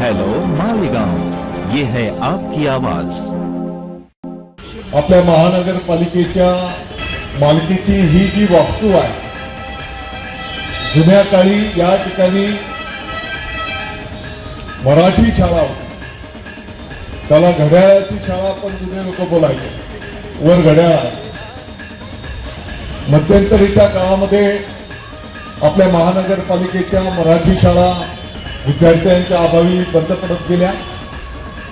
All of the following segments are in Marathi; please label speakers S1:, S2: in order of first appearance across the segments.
S1: हेलो मालेगांव ये है आपकी आवाज.
S2: आपल्या महानगरपालिकेच्या मालकीची ही जी वास्तू आहे जुन्या काळी या ठिकाणी मराठी शाळा होती. त्याला घड्याळाची शाळा पण जुने लोक बोलायचे. वर घड्याळ मध्यंतरीच्या काळामध्ये आपल्या महानगरपालिकेच्या मराठी शाळा विद्यार्थ्यांच्या अभावी बंद पडत गेल्या.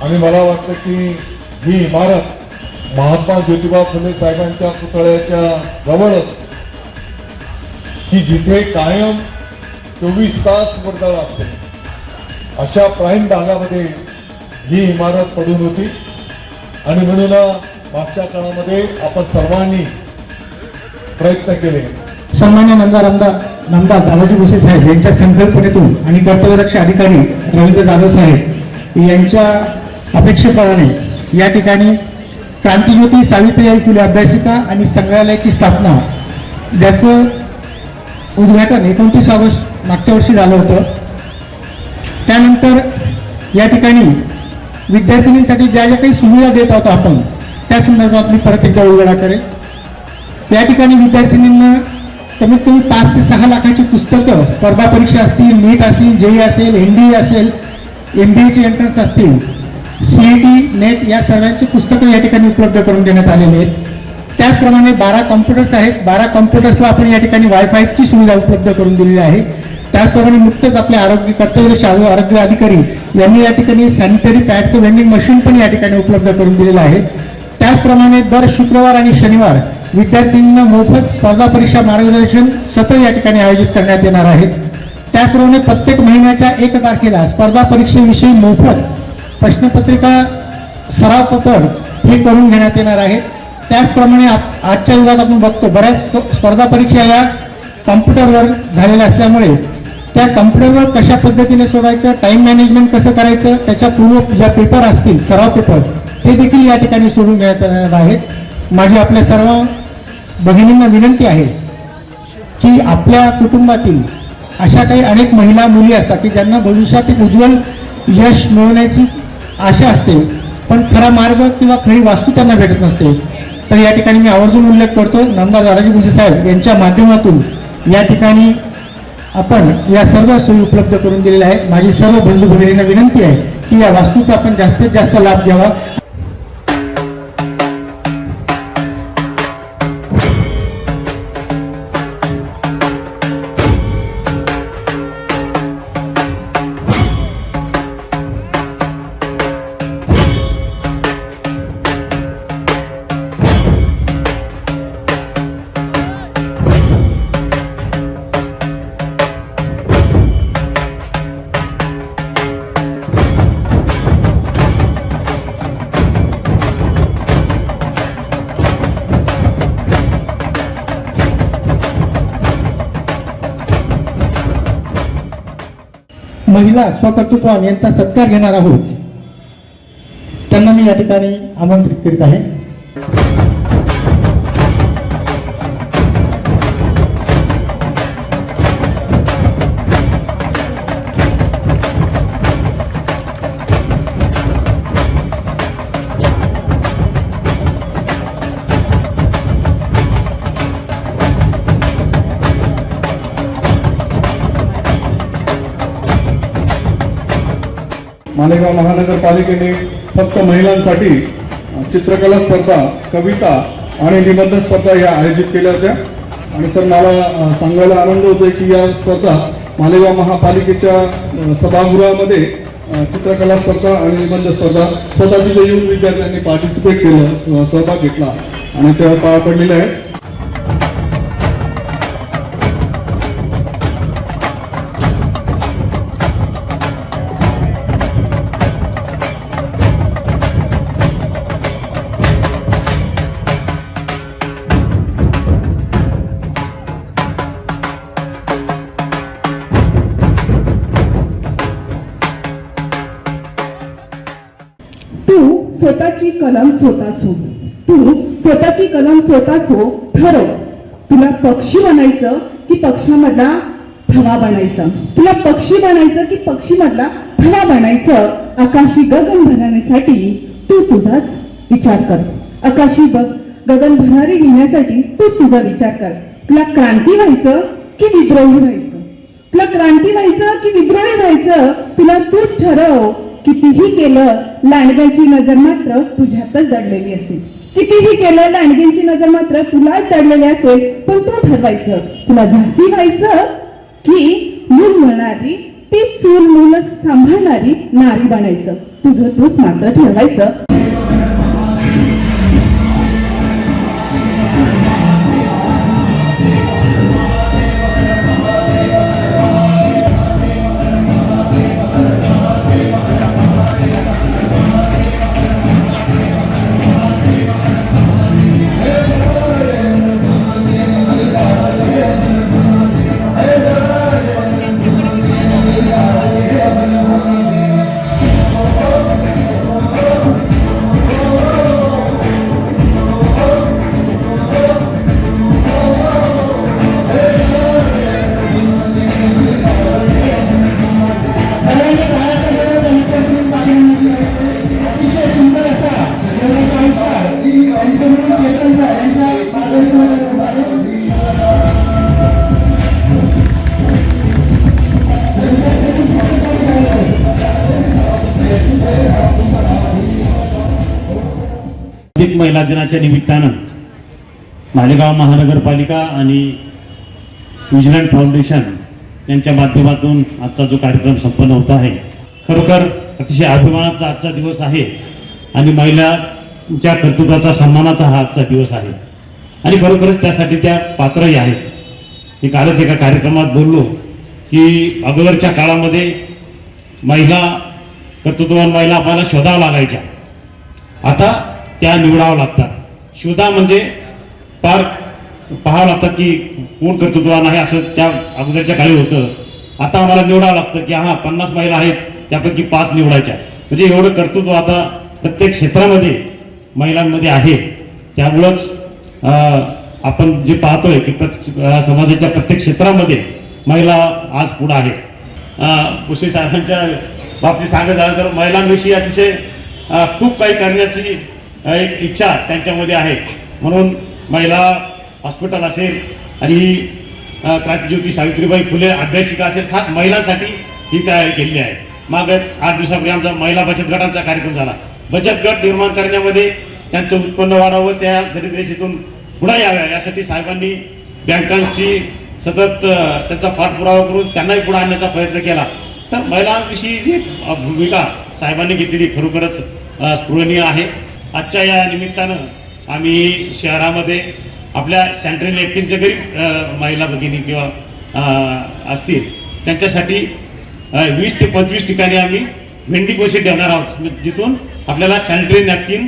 S2: आणि मला वाटतं की ही इमारत महात्मा ज्योतिबा फुले साहेबांच्या पुतळ्याच्या जवळच की जिथे कायम चोवीस तास वर्दळ असते अशा प्राईम भागामध्ये ही इमारत पडून होती. आणि म्हणून मागच्या काळामध्ये आपण सर्वांनी प्रयत्न केले.
S3: सन्मान्य नंदा आमदार नामदार दादाजी भुसे साहेब यांच्या संकल्पनेतून आणि कर्तव्यदक्ष अधिकारी रवींद्र जाधव साहेब यांच्या अपेक्षेप्रमाणे या ठिकाणी क्रांतिज्योती सावित्रीबाई फुले अभ्यासिका आणि संग्रहालयाची स्थापना ज्याचं उद्घाटन एकोणतीस ऑगस्ट मागच्या वर्षी झालं होतं. त्यानंतर या ठिकाणी विद्यार्थिनींसाठी ज्या ज्या काही सुविधा देत आहोत आपण त्या संदर्भात मी परत एकदा उलगडा करेल या ठिकाणी विद्यार्थिनींना कमीत कमी पाच ते सहा लाखाची पुस्तकं स्पर्धा परीक्षा असतील नीट असेल जे असेल एन डी असेल एम बी एचे एंट्रन्स असतील सीईटी नेट या सर्वांची पुस्तकं या ठिकाणी उपलब्ध करून देण्यात आलेली आहेत. त्याचप्रमाणे बारा कॉम्प्युटर्स आहेत. बारा कॉम्प्युटर्सला आपण या ठिकाणी वायफायची सुविधा उपलब्ध करून दिलेली आहे. त्याचप्रमाणे नुकतंच आपले आरोग्य कर्तव्य शाळू आरोग्य अधिकारी यांनी या ठिकाणी सॅनिटरी पॅडचं वेंडिंग मशीन पण या ठिकाणी उपलब्ध करून दिलेलं आहे. त्याचप्रमाणे दर शुक्रवार आणि शनिवार विद्यार्थ्यांना मोफत स्पर्धा परीक्षा मार्गदर्शन सत्र या ठिकाणी आयोजित करण्यात येणार आहेत त्याचप्रमाणे प्रत्येक महिन्याच्या एक तारखेला स्पर्धा परीक्षेविषयी मोफत प्रश्नपत्रिका सराव सरावपत्र हे करून घेण्यात येणार आहे. त्याचप्रमाणे आजच्या युगात आपण बघतो बऱ्याच स्पर्धा परीक्षा या कॉम्प्युटरवर झालेल्या असल्यामुळे त्या कम्प्युटरवर कशा पद्धतीने सोडायचं टाइम मॅनेजमेंट कसं करायचं त्याच्या पूर्व ज्या पेपर असतील सराव पेपर ते देखील या ठिकाणी सोडून घेण्यात येणार आहेत. माझी आपल्या सर्व भगिनींना विनंती आहे की आपल्या कुटुंबातील अशा काही अनेक महिला मुली असतात की ज्यांना भविष्यात एक उज्ज्वल यश मिळवण्याची आशा असते पण खरा मार्ग किंवा खरी वास्तू त्यांना भेटत नसते. तर या ठिकाणी मी आवर्जून उल्लेख करतो नामदार दादाजी भुसे साहेब यांच्या माध्यमातून या ठिकाणी आपण या सर्व सोयी उपलब्ध करून दिलेल्या आहेत. माझी सर्व बंधू भगिनींना विनंती आहे की या वास्तूचा आपण जास्तीत जास्त लाभ घ्यावा. महिला स्वकर्तृत्वान यांचा सत्कार घेणार आहोत. त्यांना मी या ठिकाणी आमंत्रित करीत आहे.
S4: मालेगाव महानगरपालिकेने फक्त महिलांसाठी चित्रकला स्पर्धा कविता आणि निबंध स्पर्धा या आयोजित केल्या होत्या. आणि सर मला सांगायला आनंद होतोय की या स्पर्धा मालेगाव महापालिकेच्या सभागृहामध्ये चित्रकला स्पर्धा आणि निबंध स्पर्धा स्वतः तिथे येऊन विद्यार्थ्यांनी पार्टिसिपेट केलं सहभाग घेतला आणि त्या पार पडलेल्या आहेत.
S5: स्वतःची कलम स्वतःच. हो तू स्वतःची कलम स्वतःच. हो ठरव तुला पक्षी बनायचं की पक्षामधला थवा बनायचा? तुला पक्षी बनायचं की पक्षीमधला थवा बनायचं? आकाशी गगन भरण्यासाठी तू तुझाच विचार कर. आकाशी गगन भरारी घेण्यासाठी तूच तुझा विचार कर. तुला क्रांती व्हायचं की विद्रोही व्हायचं? तुला क्रांती व्हायचं की विद्रोही व्हायचं? तुला तूच ठरव. कितीही केलं लांडग्याची नजर मात्र तुझ्यातच दडलेली असेल. कितीही केलं लांडग्यांची नजर मात्र तुलाच दडलेली असेल पण तू ठरवायचं. तुला झासी व्हायचं की मूल म्हणणारी ती चूल मूल सांभाळणारी नारी बनायचं. तुझं तूच मात्र ठरवायचं.
S6: जागतिक महिला दिनाच्या निमित्तानं मालेगाव महानगरपालिका आणि विजिलंट फाउंडेशन यांच्या माध्यमातून आजचा जो कार्यक्रम संपन्न होत आहे खरोखर अतिशय अभिमानाचा आजचा दिवस आहे आणि महिलांच्या कर्तृत्वाचा सन्मानाचा हा आजचा दिवस आहे. आणि खरोखरच त्यासाठी त्या पात्रही आहेत. मी कालच एका कार्यक्रमात बोललो की अगोदरच्या काळामध्ये महिला कर्तृत्ववान महिला आपल्याला शोधावं लागायच्या. आता त्या निवडावं लागतात. शोधा म्हणजे फार पाहावं लागतं की कोण कर्तृत्ववान आहे असं त्या अगोदरच्या काळी होतं. आता आम्हाला निवडावं लागतं की हा पन्नास महिला आहेत त्यापैकी पाच निवडायच्या म्हणजे एवढं कर्तृत्व आता प्रत्येक क्षेत्रामध्ये महिलांमध्ये आहे. त्यामुळंच आपण जे पाहतोय की प्रत- समाजाच्या प्रत्येक क्षेत्रामध्ये महिला आज पुढं आहेत. अं, साहेबांच्या बाबतीत सांगत झालं तर महिलांविषयी अतिशय खूप काही करण्याची एक इच्छा त्यांच्यामध्ये आहे. म्हणून महिला हॉस्पिटल असेल आणि ही क्रांतिज्योती सावित्रीबाई फुले अभ्यासिका असेल खास महिलांसाठी ही तयारी केलेली आहे. माग आठ दिवसापूर्वी आमचा महिला बचत गटांचा कार्यक्रम झाला. बचत गट निर्माण करण्यामध्ये त्यांचं उत्पन्न वाढावं त्या दरिद्रेषेतून पुढे याव्या यासाठी साहेबांनी बँकांची सतत त्यांचा पाठपुरावा करून त्यांनाही पुढे आणण्याचा प्रयत्न केला. तर महिलांविषयी जी भूमिका साहेबांनी घेतलेली खरोखरच स्पृहणीय आहे. आजच्या या निमित्तानं आम्ही शहरामध्ये आपल्या सेंट्रल नेपकिनच्या गरीब महिला भगिनी किंवा असतील त्यांच्यासाठी वीस ते पंचवीस ठिकाणी आम्ही भेंडी मशीन ठेवणार आहोत. म्हणजे जिथून आपल्याला सॅनिटरी नॅपकिन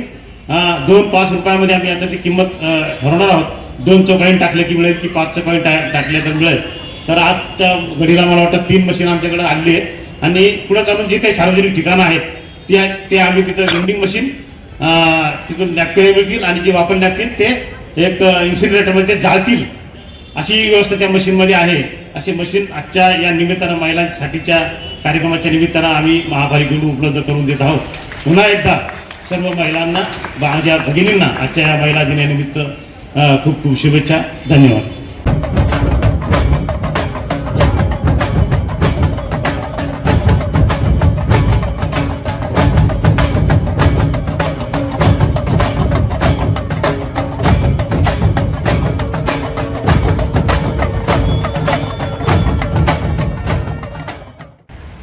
S6: दोन पाच रुपयामध्ये आम्ही आता ती किंमत ठरवणार आहोत. दोनचं कॉईन टाकले की मिळेल की पाचचं कॉईन टा टाकले तर मिळेल. तर आजच्या घडीला मला वाटतं तीन मशीन आमच्याकडे आणली आहेत. आणि पुढे चालून जे काही सार्वजनिक ठिकाणं आहेत ती ते आम्ही तिथं वेंडिंग मशीन तिथून नॅपकिन मिळतील आणि जे वापर नॅपकिन ते एक इन्सिनरेटरमध्ये ते जाळतील. अशी व्यवस्था त्या मशीनमध्ये आहे. अशी मशीन आजच्या या निमित्तानं महिलांसाठीच्या कार्यक्रमाच्या निमित्तानं आम्ही महापालिकेकडून उपलब्ध करून देत आहोत. पुन्हा एकदा सर्व महिलांना माझ्या भगिनींना आजच्या या महिला दिनानिमित्त खूप खूप शुभेच्छा. धन्यवाद.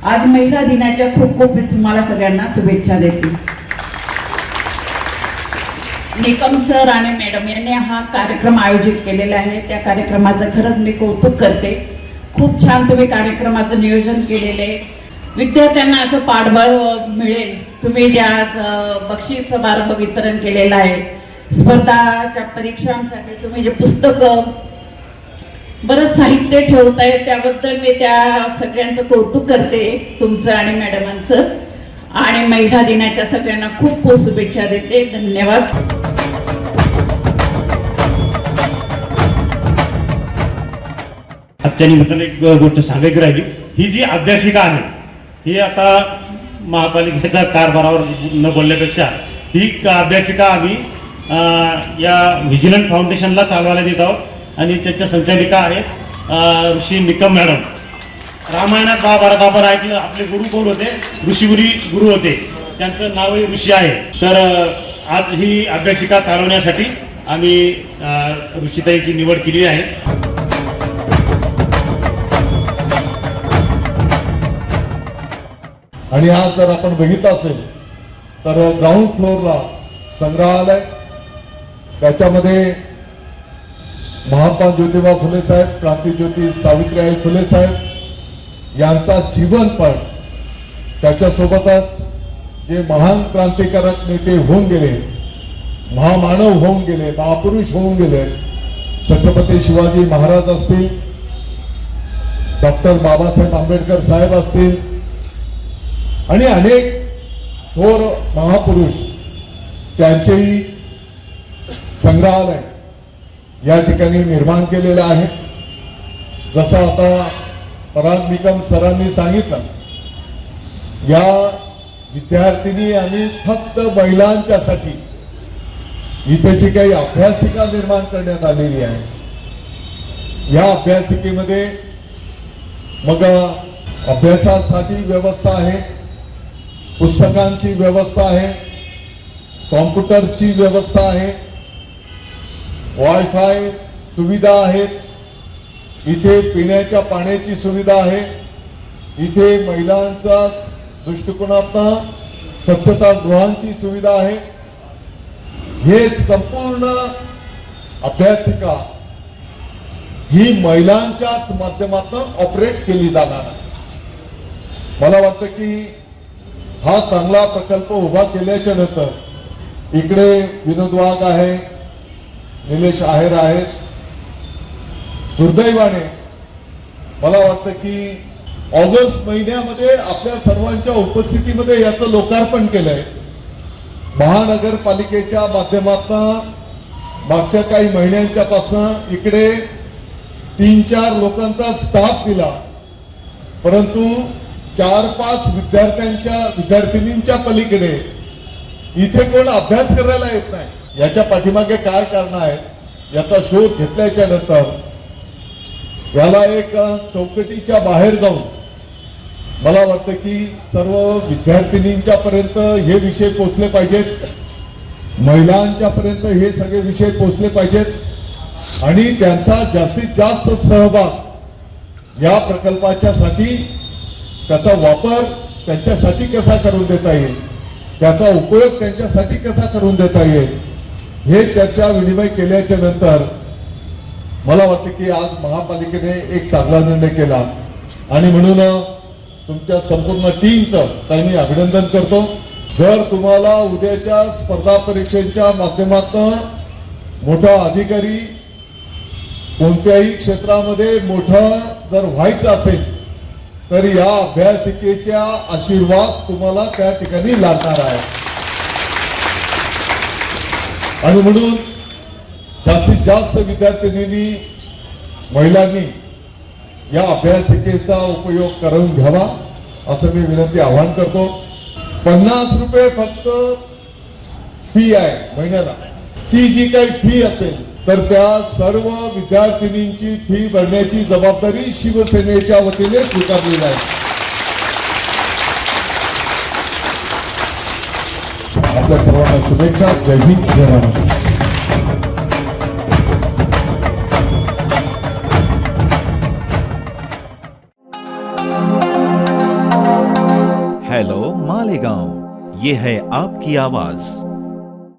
S7: आज महिला दिनाच्या खूप खूप मी तुम्हाला सगळ्यांना शुभेच्छा देते. निकम सर आणि मॅडम यांनी हा कार्यक्रम आयोजित केलेला आहे. त्या कार्यक्रमाचं खरंच मी कौतुक करते. खूप छान तुम्ही कार्यक्रमाचं नियोजन केलेलं आहे. विद्यार्थ्यांना असं पाठबळ मिळेल. तुम्ही ज्या आज, बक्षीस समारंभ वितरण केलेलं आहे. स्पर्धाच्या परीक्षांसाठी तुम्ही जे पुस्तकं बरंच साहित्य ठेवताय त्याबद्दल मी त्या सगळ्यांचं कौतुक करते तुमचं आणि मॅडमांचं. आणि महिला दिनाच्या सगळ्यांना खूप खूप शुभेच्छा देते. धन्यवाद.
S6: आजच्या निमित्तानं एक गोष्ट सांगायची राहिली. ही जी अभ्यासिका आहे ही आता महापालिकेच्या कारभारावर न बोलण्यापेक्षा ही अभ्यासिका आम्ही अं, या व्हिजिलंट फाउंडेशनला चालवायला देत आहोत. आणि त्याच्या संचालिका आहेत अं, ऋषी निकम मॅडम. रामायणात महाभारत आपण ऐकलं आपले गुरु कोण होते? ऋषीगुरी गुरु होते. त्यांचं नावही ऋषी आहे. तर आज ही अभ्यासिका चालवण्यासाठी आम्ही अं, निवड केली आहे.
S2: आणि आज जर आपण बघितलं असेल तर ग्राउंड फ्लोअरला संग्रहालय त्याच्यामध्ये महात्मा ज्योतिबा फुले साहेब क्रांतीज्योती सावित्रीबाई फुले साहेब यांचा जीवनपण त्याच्यासोबतच जे महान क्रांतिकारक नेते होऊन गेले महामानव होऊन गेले महापुरुष होऊन गेले छत्रपती शिवाजी महाराज असतील डॉक्टर बाबासाहेब आंबेडकर साहेब असतील आणि अनेक थोर महापुरुष त्यांचेही संग्रहालय या ठिकाणी निर्माण केलेलं आहे. जसं आता पराग निकम सरांनी सांगितलं या विद्यार्थिनी आणि फक्त महिलांच्यासाठी इथे जी काही अभ्यासिका निर्माण करण्यात आलेली आहे या अभ्यासिकेमध्ये मग अभ्यासासाठी व्यवस्था आहे पुस्तकांची व्यवस्था आहे कॉम्प्युटरची व्यवस्था आहे वायफाय सुविधा आहेत. इथे पिण्याच्या पाण्याची सुविधा आहे. इथे महिलांचा दृष्टिकोनातनं स्वच्छता गृहांची सुविधा आहे. हे संपूर्ण अभ्यासिका ही महिलांच्याच माध्यमातून ऑपरेट केली जाणार आहे. मला वाटतं की हा चांगला प्रकल्प उभा केल्याच्यानंतर इकडे विनोद वाघ आहे निलेश आहेर आहेत. दुर्दैवाने मला वाटतं की ऑगस्ट महिन्यामध्ये आपल्या सर्वांच्या उपस्थितीमध्ये याचं लोकार्पण केलंय. महानगरपालिकेच्या माध्यमातून मागच्या काही महिन्यांच्या पासून इकडे तीन चार लोकांचा स्टाफ दिला. परंतु चार पाच विद्यार्थ्यांच्या विद्यार्थिनींच्या पलीकडे इथे कोण अभ्यास करायला येत नाही. याच्या पाठीमागे काय कारण आहेत याचा शोध घेतल्याच्या नंतर याला एक चौकटीच्या बाहेर जाऊन मला वाटतं की सर्व विद्यार्थिनींच्या पर्यंत हे विषय पोचले पाहिजेत. महिलांच्या पर्यंत हे सगळे विषय पोचले पाहिजेत. आणि त्यांचा जास्तीत जास्त सहभाग या प्रकल्पाच्या साठी त्याचा वापर त्यांच्यासाठी कसा करून देता येईल त्याचा उपयोग त्यांच्यासाठी कसा करून देता येईल हे चर्चा विनिमय केल्याच्यानंतर मला वाटतं की आज महापालिकेने एक चांगला निर्णय केला. आणि म्हणून तुमच्या संपूर्ण टीमचं त्यांनी मी अभिनंदन करतो. जर तुम्हाला उद्याच्या स्पर्धा परीक्षेच्या माध्यमातून मोठा अधिकारी कोणत्याही क्षेत्रामध्ये मोठं जर व्हायचं असेल तर या अभ्यासिकेच्या आशीर्वाद तुम्हाला त्या ठिकाणी लागणार आहे. आणि म्हणून जास्तीत जास्त विद्यार्थिनींनी महिलांनी या अभ्यासिकेचा उपयोग करून घ्यावा असं मी विनंती आवाहन करतो. पन्नास रुपये फक्त फी आहे महिन्याला. ती जी काही फी असेल तर त्या सर्व विद्यार्थिनींची फी भरण्याची जबाबदारी शिवसेनेच्या वतीने स्वीकारलेली आहे. आपल्या सर्वांना शुभेच्छा जय हिंद जय महाराष्ट्र
S1: हेलो मालेगांव ये है आपकी आवाज़।